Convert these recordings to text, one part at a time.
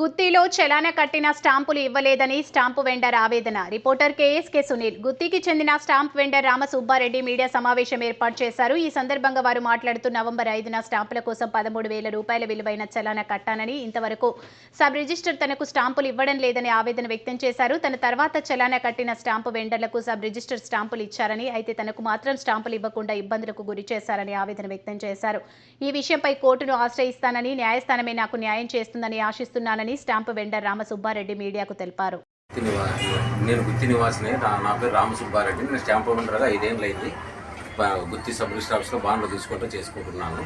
గుత్తిలో చలాన కట్టిన స్టాంపులు ఇవ్వలేదని స్టాంపు వెండర్ ఆవేదన. రిపోర్టర్ కేఎస్కే సునీల్ గుత్తికి చెందిన స్టాంప్ వెండర్ రామసుబ్బారెడ్డి మీడియా సమావేశం ఏర్పాటు చేశారు. ఈ సందర్భంగా వారు మాట్లాడుతూ నవంబర్ ఐదున స్టాంపుల కోసం పదమూడు వేల రూపాయల విలువైన చలాన కట్టానని ఇంతవరకు సబ్ రిజిస్టర్ తనకు స్టాంపులు ఇవ్వడం లేదని ఆవేదన వ్యక్తం చేశారు. తన తర్వాత చలాన కట్టిన స్టాంపు వెండర్లకు సబ్ రిజిస్టర్ స్టాంపులు ఇచ్చారని అయితే తనకు మాత్రం స్టాంపులు ఇవ్వకుండా ఇబ్బందులకు గురి చేశారని ఆవేదన వ్యక్తం చేశారు. ఈ విషయంపై కోర్టును ఆశ్రయిస్తానని న్యాయస్థానమే నాకు న్యాయం చేస్తుందని ఆశిస్తున్నానని స్టాంపు వెండర్ రామసుబ్బారెడ్డి మీడియాకు తెలిపారు. గుత్తి నేను గుత్తి నివాసిని. నా పేరు రామసుబ్బారెడ్డి. నేను స్టాంపు ఉండగా ఐదేళ్ళు అయింది గుత్తి సబ్ రిజిస్టర్ బాండ్లు తీసుకుంటూ చేసుకుంటున్నాను.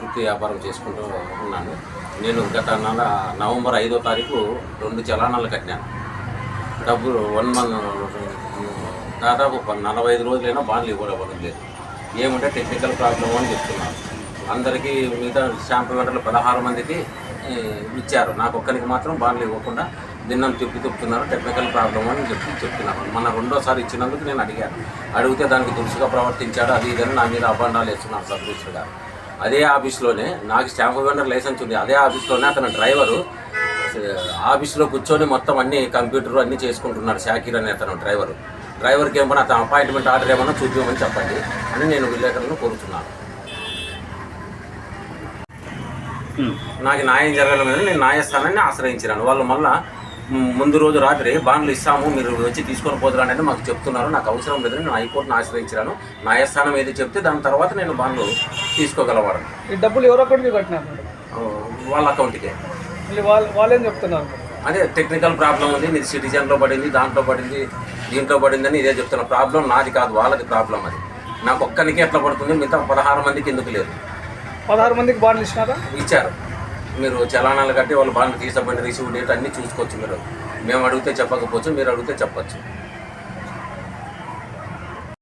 గుత్తి వ్యాపారం చేసుకుంటూ ఉన్నాను. నేను గత నెల నవంబర్ ఐదో తారీఖు రెండు చలానాలు కట్టినాను డబ్బులు వన్ మంత్ దాదాపు నలభై ఐదు రోజులైనా బాండ్లు ఇవ్వడం లేదు. ఏమంటే టెక్నికల్ ప్రాబ్లం అని చెప్తున్నాను. అందరికీ మిగతా స్టాంపు వెంటర్లు పదహారు మందికి ఇచ్చారు. నాకు ఒక్కరికి మాత్రం బాండ్లు ఇవ్వకుండా దిన్నం తిప్పి తిప్పుతున్నారు. టెక్నికల్ ప్రాబ్లం అని చెప్పి చెప్తున్నారు. మన రెండోసారి ఇచ్చినందుకు నేను అడిగాను. అడిగితే దానికి దురుసుగా ప్రవర్తించాడు. అది ఇదని నా మీద అభండాలు వేస్తున్నారు సర్వీసులు గారు. అదే ఆఫీస్లోనే నాకు స్టాంపు వెండర్ లైసెన్స్ ఉంది. అదే ఆఫీస్లోనే అతను డ్రైవరు ఆఫీస్లో కూర్చొని మొత్తం అన్ని కంప్యూటర్ అన్నీ చేసుకుంటున్నాడు షాకీర్ అనే అతను డ్రైవర్. డ్రైవర్కి ఏమన్నా అతను అపాయింట్మెంట్ ఆర్డర్ ఏమన్నా చూపించమని చెప్పండి అని నేను విలేకరులను కోరుతున్నాను. నాకు న్యాయం జరగడం మీద నేను న్యాయస్థానాన్ని ఆశ్రయించినాను. వాళ్ళు మళ్ళా ముందు రోజు రాత్రి బాండ్లు ఇస్తాము మీరు వచ్చి తీసుకొని పోదురు అనేది మాకు చెప్తున్నారు. నాకు అవసరం లేదని నేను హైకోర్టును ఆశ్రయించినాను. న్యాయస్థానం ఏది చెప్తే దాని తర్వాత నేను బాండ్లు తీసుకోగలవాడు ఈ డబ్బులు ఎవరో ఒకరికి కట్టినారు వాళ్ళ అకౌంట్కే వాళ్ళు వాళ్ళేం చెప్తున్నారు అదే టెక్నికల్ ప్రాబ్లం ఉంది నీది సిటిజన్లో పడింది దాంట్లో పడింది దీంట్లో పడింది అని ఇదే చెప్తున్నా ప్రాబ్లం నాది కాదు వాళ్ళది ప్రాబ్లం అది. నాకు ఒక్కరికి ఎట్లా పడుతుంది మిగతా పదహారు మందికి ఎందుకు లేదు. పదహారు మందికి బాండ్లు ఇచ్చినారా? ఇచ్చారు. మీరు చలానాలు కట్టి వాళ్ళు బాండ్లు తీసబండి రిసీవ్ డేట్ అన్నీ చూసుకోవచ్చు మీరు. మేము అడిగితే చెప్పకపోవచ్చు మీరు అడిగితే చెప్పచ్చు.